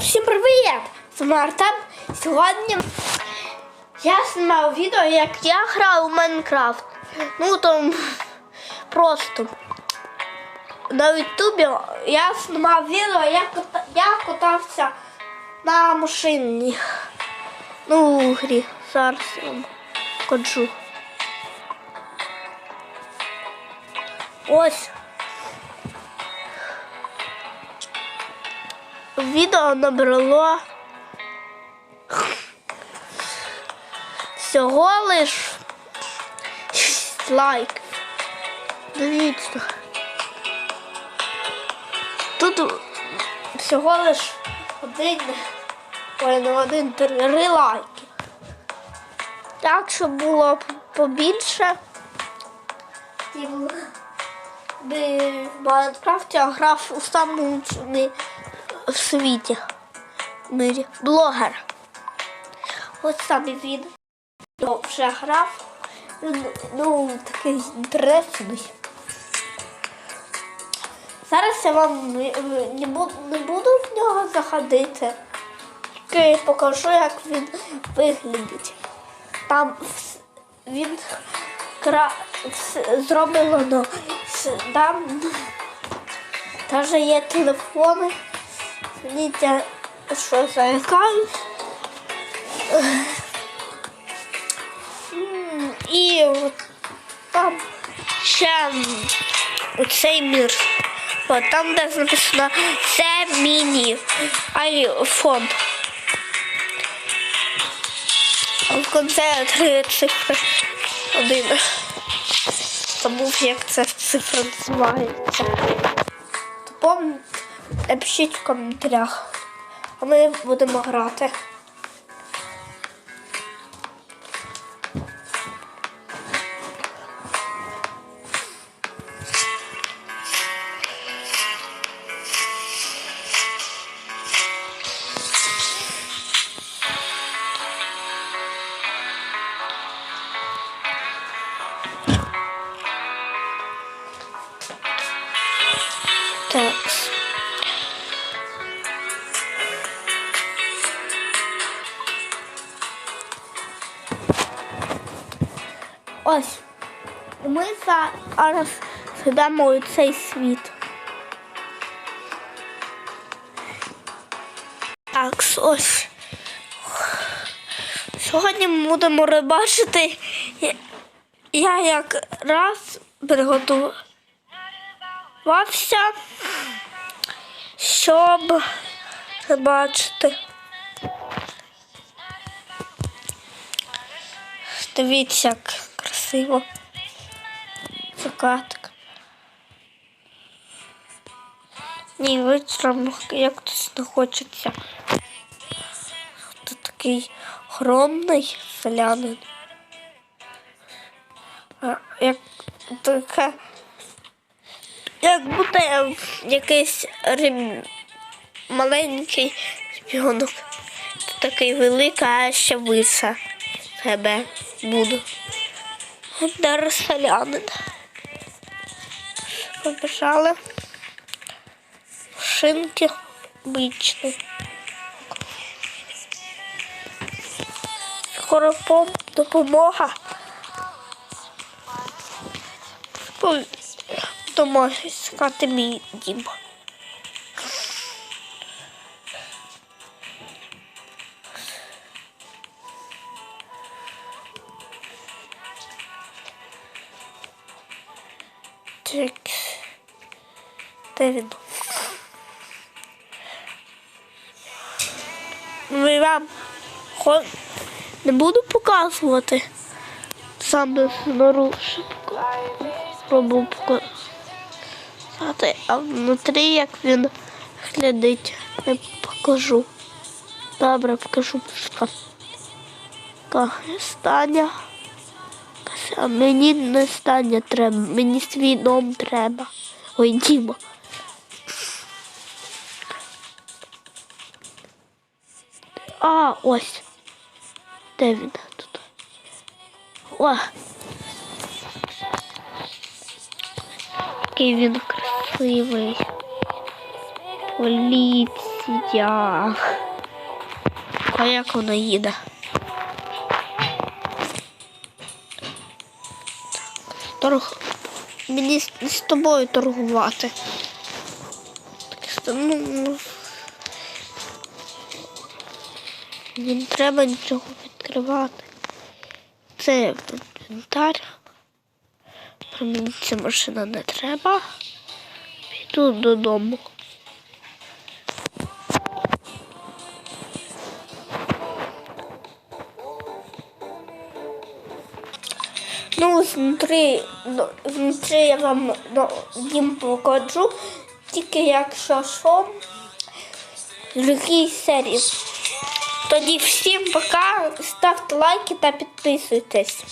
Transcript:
Всім привіт! З вами Артем. Сьогодні я знімав відео, як я грав у Майнкрафт. Ну там просто на Ютубі я знімав відео, як я катався на машині. Ну, у грі. Зараз я вам покажу. Ось. Відео набрало всього лиш 6 лайків. Дивіться. Тут всього лиш один, ой, не один, три лайки. Так, щоб було побільше. І в- Майнкрафті я грав у чумі в світі. Мирі. Блогер. Ось саме він ну, вже грав. Ну, такий інтересний. Зараз я вам не, буду, не буду в нього заходити. Тільки покажу, як він виглядить. Там він кра... зроблено там Теж є телефони. Дивіться, що. М, І от там ще оцей мір. От там, де написано це міні айфон. В кінці три цифри один. Забув, як ця цифра називається. Помните, напишіть в коментарях. А ми будемо грати. Так. Ось. Ми зараз у цей світ. Так, ось. Сьогодні ми будемо рибачити. Я якраз приготувався, щоб рибачити. Дивіться, як красиво. Закатик. Ні, вечором якось не хочеться. Ти такий огромний селянин. Як таке. Як буде якийсь рим... маленький шпіонок. Такий великий, а ще вище тебе буду. Дар селянин. Побіжали. Шинки обичні. Скоро пом- допомога. Дома шукати мій дім. Де? Ну, вам не буду показувати. Саме снаружи спробую показати, а внутрі як він глядить, не покажу. Добре, покажу. Така стання. А мені не стання треба, мені свій дом треба. Ой, Діма. А, ось. Де він тут? О. Який він красивий. Поліція. А як вона їде? Торг... Мені з, тобою торгувати. Так що, ну, не треба нічого відкривати. Це інвентар. Мені ця машина не треба. Піду додому. Ну, внутрі, ну, внутрі я вам ну, дім покажу, тільки якщо що, в другій серії. Тоді всім пока, ставте лайки та підписуйтесь.